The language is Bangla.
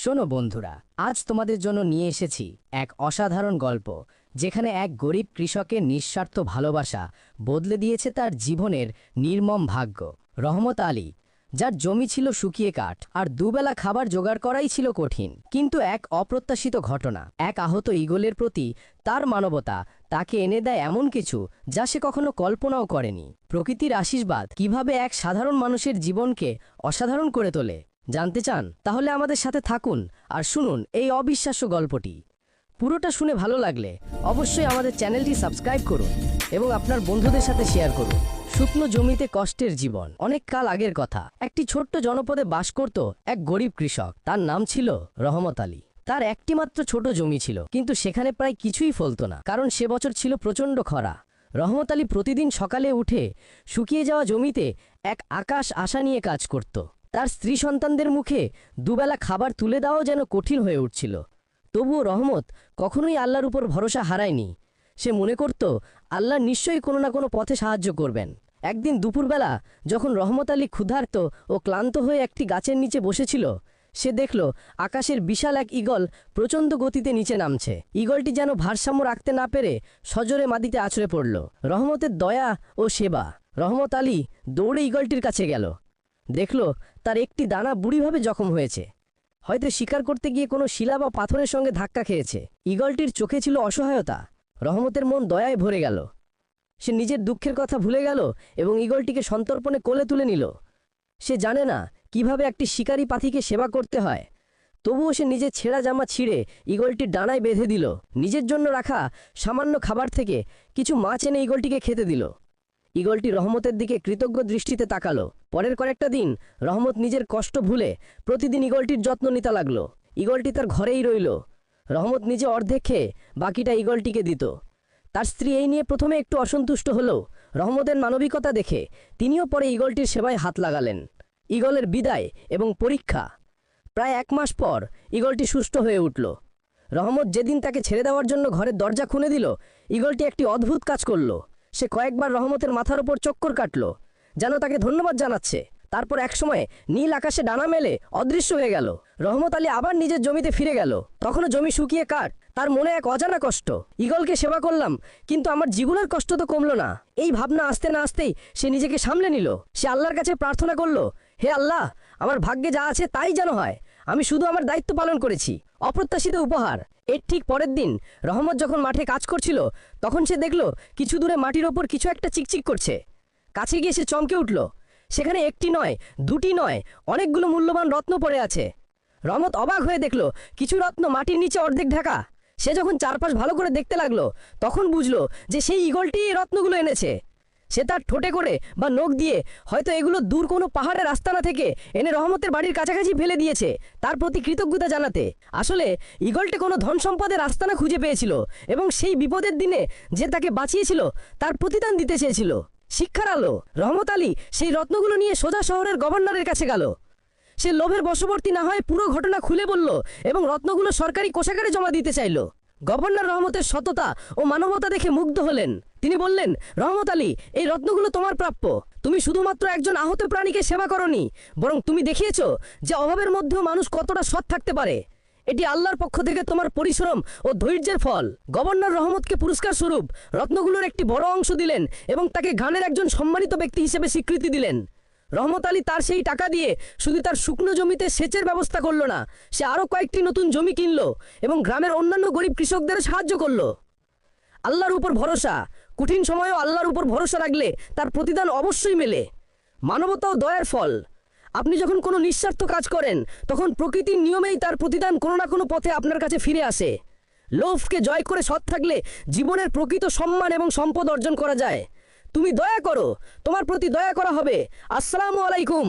শোনো বন্ধুরা, আজ তোমাদের জন্য নিয়ে এসেছি এক অসাধারণ গল্প, যেখানে এক গরিব কৃষকের নিঃস্বার্থ ভালোবাসা বদলে দিয়েছে তার জীবনের নির্মম ভাগ্য। রহমত আলী, যার জমি ছিল শুকিয়ে কাঠ আর দুবেলা খাবার জোগাড় করাই ছিল কঠিন, কিন্তু এক অপ্রত্যাশিত ঘটনা, এক আহত ইগলের প্রতি তার মানবতা তাকে এনে দেয় এমন কিছু যা সে কখনো কল্পনাও করেনি। প্রকৃতির আশীর্বাদ কীভাবে এক সাধারণ মানুষের জীবনকে অসাধারণ করে তোলে? জানতে চান, তাহলে আমাদের সাথে থাকুন আর শুনুন এই অবিশ্বাস্য গল্পটি। পুরোটা শুনে ভালো লাগলে অবশ্যই আমাদের চ্যানেলটি সাবস্ক্রাইব করুন এবং আপনার বন্ধুদের সাথে শেয়ার করুন। শুকনো জমিতে কষ্টের জীবন, অনেক কাল আগের কথা। একটি ছোট্ট জনপদে বাস করত এক গরিব কৃষক, তার নাম ছিল রহমত আলী। তার একটি মাত্র ছোট জমি ছিল, কিন্তু সেখানে প্রায় কিছুই ফলতো না, কারণ সে বছর ছিল প্রচণ্ড খরা। রহমত আলী প্রতিদিন সকালে উঠে শুকিয়ে যাওয়া জমিতে এক আকাশ আশা নিয়ে কাজ করত। তার স্ত্রী সন্তানদের মুখে দুবেলা খাবার তুলে দেওয়াও যেন কঠিন হয়ে উঠছিল। তবুও রহমত কখনোই আল্লাহর উপর ভরসা হারায়নি। সে মনে করত, আল্লাহ নিশ্চয়ই কোনো না কোনো পথে সাহায্য করবেন। একদিন দুপুরবেলা যখন রহমত আলী ক্ষুধার্ত ও ক্লান্ত হয়ে একটি গাছের নিচে বসেছিল, সে দেখল আকাশের বিশাল এক ঈগল প্রচণ্ড গতিতে নিচে নামছে। ঈগলটি যেন ভারসাম্য রাখতে না পেরে সজোরে মাদিতে আছড়ে পড়ল। রহমতের দয়া ও সেবা। রহমত আলী দৌড়ে ঈগলটির কাছে গেল। দেখল তার একটি দানা বুড়িভাবে জখম হয়েছে। হয়তো শিকার করতে গিয়ে কোনো শিলা বা পাথরের সঙ্গে ধাক্কা খেয়েছে। ঈগলটির চোখে ছিল অসহায়তা। রহমতের মন দয়ায় ভরে গেল। সে নিজের দুঃখের কথা ভুলে গেল এবং ঈগলটিকে সন্তর্পণে কোলে তুলে নিল। সে জানে না কীভাবে একটি শিকারী পাখিকে সেবা করতে হয়। তবুও সে নিজের ছেঁড়া জামা ছিঁড়ে ঈগলটির ডানায় বেঁধে দিল। নিজের জন্য রাখা সামান্য খাবার থেকে কিছু মাছ এনে ঈগলটিকে খেতে দিল। ঈগলটি রহমতের দিকে কৃতজ্ঞ দৃষ্টিতে তাকালো। পরের কয়েকটা দিন রহমত নিজের কষ্ট ভুলে প্রতিদিন ঈগলটির যত্ন নিতে লাগল। ঈগলটি তার ঘরেই রইল। রহমত নিজে অর্ধেক খেয়ে বাকিটা ঈগলটিকে দিত। তার স্ত্রী এই নিয়ে প্রথমে একটু অসন্তুষ্ট হলেও রহমতের মানবিকতা দেখে তিনিও পরে ঈগলটির সেবায় হাত লাগালেন। ঈগলের বিদায় এবং পরীক্ষা। প্রায় এক মাস পর ঈগলটি সুস্থ হয়ে উঠল। রহমত যেদিন তাকে ছেড়ে দেওয়ার জন্য ঘরের দরজা খুলে দিল, ঈগলটি একটি অদ্ভুত কাজ করল। সে কয়েকবার রহমতের মাথার ওপর চক্কর কাটল, যেন তাকে ধন্যবাদ জানাচ্ছে। তারপর একসময় নীল আকাশে ডানা মেলে অদৃশ্য হয়ে গেল। রহমত আলী আবার নিজের জমিতে ফিরে গেল। তখনও জমি শুকিয়ে কাট তার মনে এক অজানা কষ্ট। ঈগলকে সেবা করলাম, কিন্তু আমার জীবনের কষ্ট তো কমলো না। এই ভাবনা আসতে না আসতেই সে নিজেকে সামলে নিল। সে আল্লাহর কাছে প্রার্থনা করল, হে আল্লাহ, আমার ভাগ্যে যা আছে তাই যেন হয়। আমি শুধু আমার দায়িত্ব পালন করেছি, অপ্রত্যাশিত উপহার। এর ঠিক পরের দিন রহমত যখন মাঠে কাজ করছিল, তখন সে দেখল কিছু দূরে মাটির ওপর কিছু একটা চিকচিক করছে। কাছে গিয়ে সে চমকে উঠল। সেখানে একটি নয়, দুটি নয়, অনেকগুলো মূল্যবান রত্ন পড়ে আছে। রহমত অবাক হয়ে দেখল, কিছু রত্ন মাটির নিচে অর্ধেক ঢাকা। সে যখন চারপাশ ভালো করে দেখতে লাগল, তখন বুঝলো যে সেই ঈগলটি এই রত্নগুলো এনেছে। সে তার ঠোঁটে করে বা নখ দিয়ে হয়তো এগুলো দূর কোনো পাহাড়ের আস্তানা থেকে এনে রহমতের বাড়ির কাছাকাছি ফেলে দিয়েছে, তার প্রতি কৃতজ্ঞতা জানাতে। আসলে, ঈগলটি কোনো ধন সম্পদের আস্তানা খুঁজে পেয়েছিল এবং সেই বিপদের দিনে যে তাকে বাঁচিয়েছিল, তার প্রতিদান দিতে চেয়েছিল। শিক্ষার আলো, রহমত আলী সেই রত্নগুলো নিয়ে সোজা শহরের গভর্নরের কাছে গেল। সে লোভের বশবর্তী না হয় পুরো ঘটনা খুলে বলল এবং রত্নগুলো সরকারি কোষাগারে জমা দিতে চাইল। গভর্নর রহমতের সততা ও মানবতা দেখে মুগ্ধ হলেন। তিনি বললেন, রহমত আলী, এই রত্নগুলো তোমার প্রাপ্য। তুমি শুধুমাত্র একজন আহত প্রাণীকে সেবা করনি, বরং তুমি দেখিয়েছ যে অভাবের মধ্যেও মানুষ কতটা সৎ থাকতে পারে। এটি আল্লাহর পক্ষ থেকে তোমার পরিশ্রম ও ধৈর্যের ফল। গভর্নর রহমতকে পুরস্কার স্বরূপ রত্নগুলোর একটি বড় অংশ দিলেন এবং তাকে গানের একজন সম্মানিত ব্যক্তি হিসেবে স্বীকৃতি দিলেন। রহমত আলী তার সেই টাকা দিয়ে শুধু তার শুকনো জমিতে সেচের ব্যবস্থা করল না, সে আরও কয়েকটি নতুন জমি কিনল এবং গ্রামের অন্যান্য গরিব কৃষকদের সাহায্য করল। আল্লাহর উপর ভরসা, কঠিন সময়েও আল্লাহর উপর ভরসা রাখলে তার প্রতিদান অবশ্যই মেলে। মানবতা ও দয়ার ফল। আপনি যখন কোনো নিঃস্বার্থ কাজ করেন, তখন প্রকৃতির নিয়মেই তার প্রতিদান কোনো না কোনো পথে আপনার কাছে ফিরে আসে। লোভকে জয় করে সৎ থাকলে জীবনের প্রকৃত সম্মান এবং সম্পদ অর্জন করা যায়। তুমি দয়া করো তোমার প্রতি দয়া করা হবে। আসসালামু আলাইকুম।